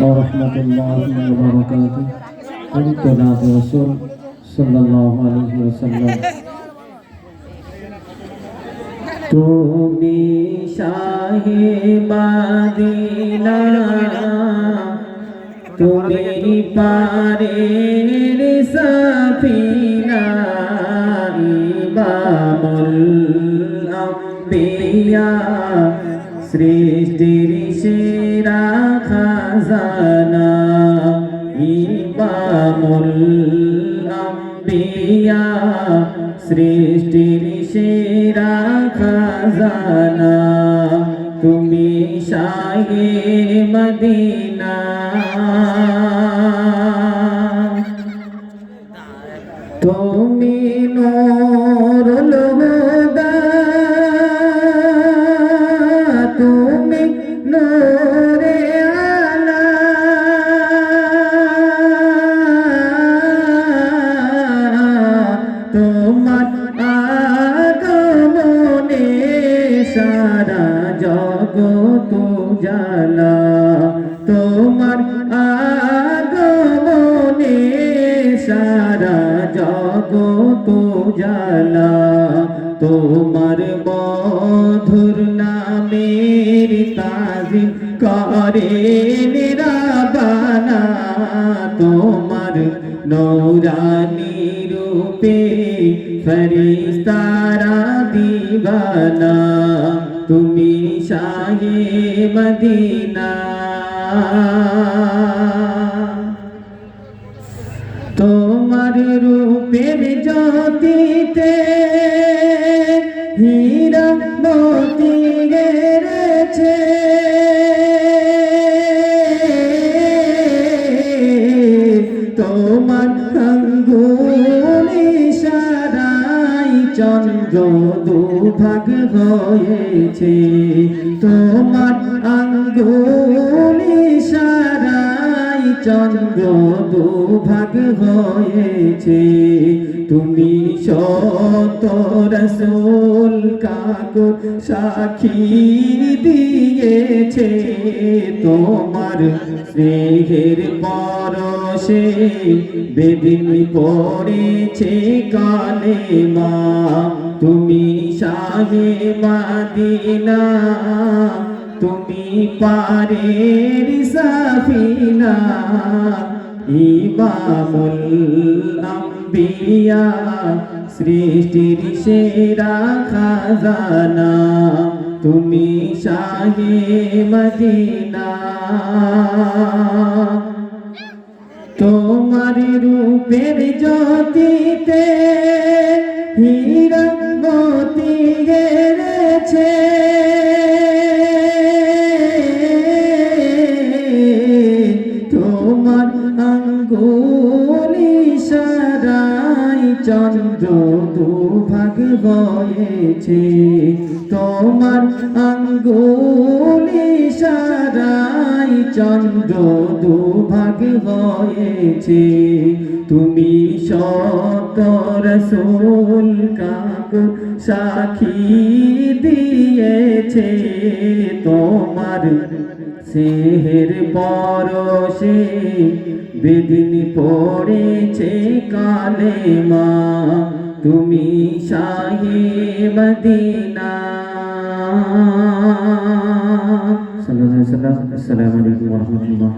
রহমতুল্লাহ বরকাত পবিত্র নাথ রসুল সাল্লাহ আলহি ওসাল্লাম তুমি শাহে মাদিনা তুমি পারে সাফিনা ইমামুল আম্বিয়া সৃষ্টির সেরা খাজানা ইমামুল আম্বিয়া সৃষ্টির সেরা খাজানা তুমি শাহে মদিনা। তুমি জগত জালা তোমার আগমনে সারা জগত জালা তোমার মধুর নামের তাজিম করে নিরাবানা, তোমার নৌরানি রূপে ফরিস্তারা দিবানা। তুমি শাহে মদিনা। তোমার রূপের জ্যোতিতে হীরা মতি গেছে তোমার চন্দ্র দুভাগ হয়েছে তোমার আঙ্গুলি সারাই চন্দ্র দুভাগ হয়েছে। তুমি শত রসুল কাকু সাক্ষী দিয়েছে। তোমার স্নেহের পরশে বেদিন পড়েছে কালে মা। তুমি শাহে মাদিনা তুমি পারের সাফিনা, ইমামুল আম্বিয়া, সৃষ্টির সেরা খাজানা, তুমি শাহে মদিনা। তোমার রূপের জ্যোতিতে হীরা তোমার আঙ্গুলি সারাই চন্দ্র, দুভাগ হয়েছে তোমার আঙ্গুলি সারাই চন্দ্র, দুভাগ হয়েছে তুমি শত রসুল কাকু সাক্ষী দিয়েছে তোমার সেহের পরশে, বেদিন পড়েছে কালে মা, তুমি শাহে মদিনা। সাল্লাল্লাহু আলাইহি ওয়াসাল্লাম আসসালামু আলাইকুম ওয়া রাহমাতুল্লাহ।